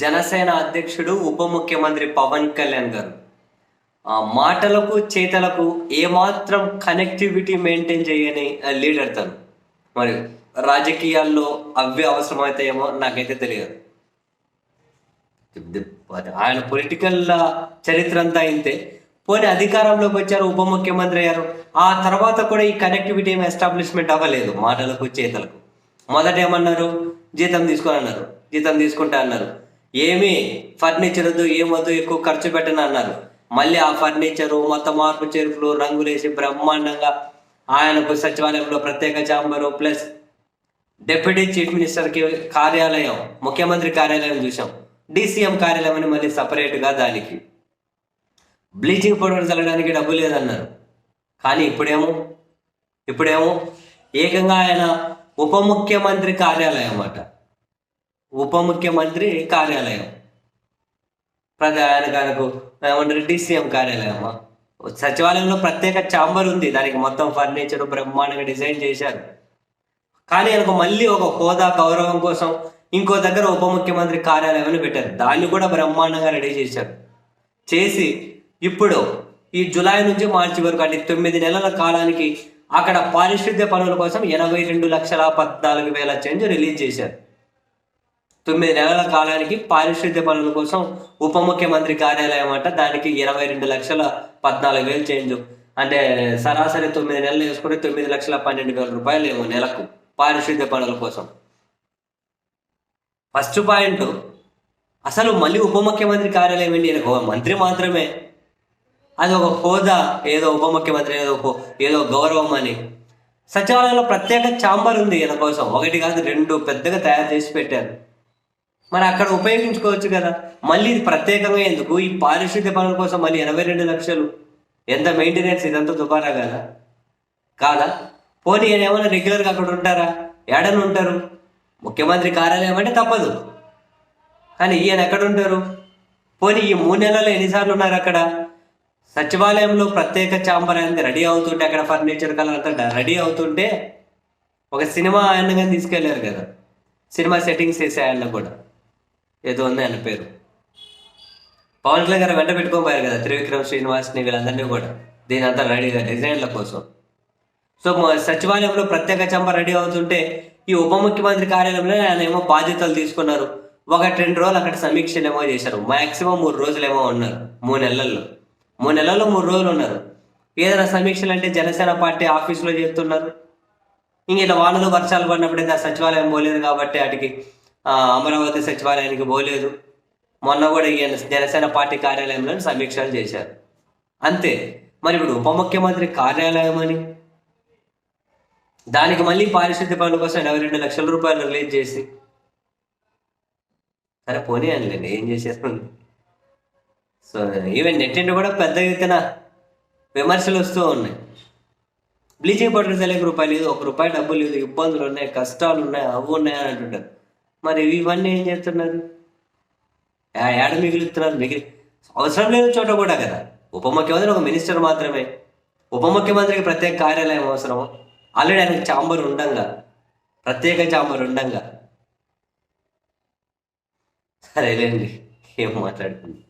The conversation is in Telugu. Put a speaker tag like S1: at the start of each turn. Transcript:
S1: జనసేన అధ్యక్షుడు ఉప ముఖ్యమంత్రి పవన్ కళ్యాణ్ గారు. ఆ మాటలకు చేతలకు ఏమాత్రం కనెక్టివిటీ మెయింటైన్ చేయని లీడర్ తను. మరి రాజకీయాల్లో అవే అవసరమవుతాయేమో నాకైతే తెలియదు. ఆయన పొలిటికల్ చరిత్ర అంతా అయితే పోనీ అధికారంలోకి వచ్చారు ఉప ముఖ్యమంత్రి అయ్యారు. ఆ తర్వాత కూడా ఈ కనెక్టివిటీ ఏమి ఎస్టాబ్లిష్మెంట్ అవ్వలేదు మాటలకు చేతలకు. మొదట ఏమన్నారు? జీతం తీసుకొని అన్నారు జీతం తీసుకుంటా అన్నారు. ఏమి ఫర్నిచర్ వద్దు ఏమొద్దు ఎక్కువ ఖర్చు పెట్టను అన్నారు. మళ్ళీ ఆ ఫర్నిచరు మొత్తం మార్పు చేర్పులు రంగులేసి బ్రహ్మాండంగా ఆయనకు సచివాలయంలో ప్రత్యేక చాంబరు ప్లస్ డిప్యూటీ చీఫ్ మినిస్టర్కి కార్యాలయం ముఖ్యమంత్రి కార్యాలయం చూసాం డీసీఎం కార్యాలయం అని మళ్ళీ సపరేట్గా దానికి. బ్లీచింగ్ పౌడర్ చల్లడానికి డబ్బు లేదన్నారు. కానీ ఇప్పుడేమో ఇప్పుడేమో ఏకంగా ఆయన ఉప ముఖ్యమంత్రి కార్యాలయం అన్నమాట ఉప ముఖ్యమంత్రి కార్యాలయం. ప్రధాన ఆయనకు ఏమంటారు డీసీఎం కార్యాలయం సచివాలయంలో ప్రత్యేక ఛాంబర్ ఉంది. దానికి మొత్తం ఫర్నిచర్ బ్రహ్మాండంగా డిజైన్ చేశారు. కానీ ఆయనకు మళ్ళీ ఒక హోదా గౌరవం కోసం ఇంకో దగ్గర ఉప ముఖ్యమంత్రి కార్యాలయం అని పెట్టారు. దాన్ని కూడా బ్రహ్మాండంగా రెడీ చేశారు. చేసి ఇప్పుడు ఈ జులై నుంచి మార్చి వరకు అంటే తొమ్మిది నెలల కాలానికి అక్కడ పారిశుద్ధ్య పనుల కోసం ఎనభై రెండు లక్షల పద్నాలుగు వేల చేంజ్ రిలీజ్ చేశారు. తొమ్మిది నెలల కాలానికి పారిశుద్ధ్య పనుల కోసం ఉప ముఖ్యమంత్రి కార్యాలయం అంట. దానికి ఇరవై రెండు లక్షల పద్నాలుగు వేలు చేంజ్. అంటే సరాసరి తొమ్మిది నెలలు వేసుకుంటే తొమ్మిది లక్షల పన్నెండు వేల రూపాయలు ఏమో నెలకు పారిశుద్ధ్య పనుల కోసం. ఫస్ట్ పాయింట్ అసలు మళ్ళీ ఉప ముఖ్యమంత్రి కార్యాలయం ఏంటి? ఒక మంత్రి మాత్రమే. అది ఒక హోదా ఏదో ఉప ముఖ్యమంత్రి ఏదో ఒక- ఏదో గౌరవం అని. సచివాలయంలో ప్రత్యేక ఛాంబర్ ఉంది ఈయన కోసం. ఒకటి కాదు రెండు పెద్దగా తయారు చేసి పెట్టారు. మరి అక్కడ ఉపయోగించుకోవచ్చు కదా. మళ్ళీ ఇది ప్రత్యేకంగా ఎందుకు? ఈ పారిశుద్ధ్య పనుల కోసం మళ్ళీ ఎనభై రెండు లక్షలు. ఎంత మెయింటెనెన్స్ ఇదంతా దుబారా కదా? కాదా? పోనీ ఈయన ఏమైనా రెగ్యులర్గా అక్కడ ఉంటారా? ఏడని ఉంటారు? ముఖ్యమంత్రి కార్యాలయం అంటే తప్పదు. కానీ ఈయన ఎక్కడ ఉంటారు? పోనీ ఈ మూడు నెలల్లో ఎన్నిసార్లు ఉన్నారు అక్కడ? సచివాలయంలో ప్రత్యేక చాంబర్ అనేది రెడీ అవుతుంటే అక్కడ ఫర్నిచర్ కలర్ అంతా రెడీ అవుతుంటే ఒక సినిమా ఆయనగా తీసుకెళ్ళారు కదా. సినిమా సెట్టింగ్స్ వేసే ఆయన కూడా. ఏదో ఉంది ఆయన పేరు. పవన్ కళ్యాణ్ గారు వెంట పెట్టుకోపోయారు కదా త్రివిక్రమ్ శ్రీనివాస్ని వీళ్ళందరినీ కూడా. దీని అంతా రెడీగా డిజైన్ల కోసం. సో సచివాలయంలో ప్రత్యేక చంప రెడీ అవుతుంటే ఈ ఉప ముఖ్యమంత్రి కార్యాలయంలో ఆయన ఏమో బాధ్యతలు తీసుకున్నారు. ఒకటి రెండు రోజులు అక్కడ సమీక్షలు ఏమో చేశారు. మాక్సిమం మూడు రోజులు ఏమో ఉన్నారు. మూడు నెలల్లో. మూడు నెలల్లో మూడు రోజులు ఉన్నారు. ఏదైనా సమీక్షలు అంటే జనసేన పార్టీ ఆఫీసులో చేస్తున్నారు ఇంక ఇట్లా వానలు వర్షాలు పడినప్పుడు ఆ సచివాలయం పోలేదు కాబట్టి వాటికి అమరావతి సచివాలయానికి పోలేదు. మొన్న కూడా ఈయన జనసేన పార్టీ కార్యాలయంలో సమీక్షలు చేశారు. అంతే. మరి ఇప్పుడు ఉప ముఖ్యమంత్రి కార్యాలయం అని? దానికి మళ్ళీ పారిశుద్ధ్య పనుల కోసం ఎనభై రెండు లక్షల రూపాయలు రిలీజ్ చేసి. సరే పోనీ అనలేండి ఏం చేసేస్తుంది సో ఈవెన్ నెట్ కూడా పెద్ద ఎత్తున విమర్శలు వస్తూ ఉన్నాయి. బ్లీచింగ్ పౌడర్ తెలియక రూపాయలు లేదు ఒక రూపాయి డబ్బులు లేదు ఇబ్బందులు ఉన్నాయి కష్టాలు ఉన్నాయి అవి ఉన్నాయి అని అంటుంటారు. మరి ఇవన్నీ ఏం చేస్తున్నారు? ఏడ మిగులుతున్నారు? మిగిలి అవసరం లేని చోట కూడా కదా. ఉప ముఖ్యమంత్రి ఒక మినిస్టర్ మాత్రమే. ఉప ముఖ్యమంత్రికి ప్రత్యేక కార్యాలయం అవసరము? ఆల్రెడీ ఆయనకు చాంబర్ ఉండంగా. ప్రత్యేక చాంబర్ ఉండంగా. సరేలేండి ఏం మాట్లాడుతుంది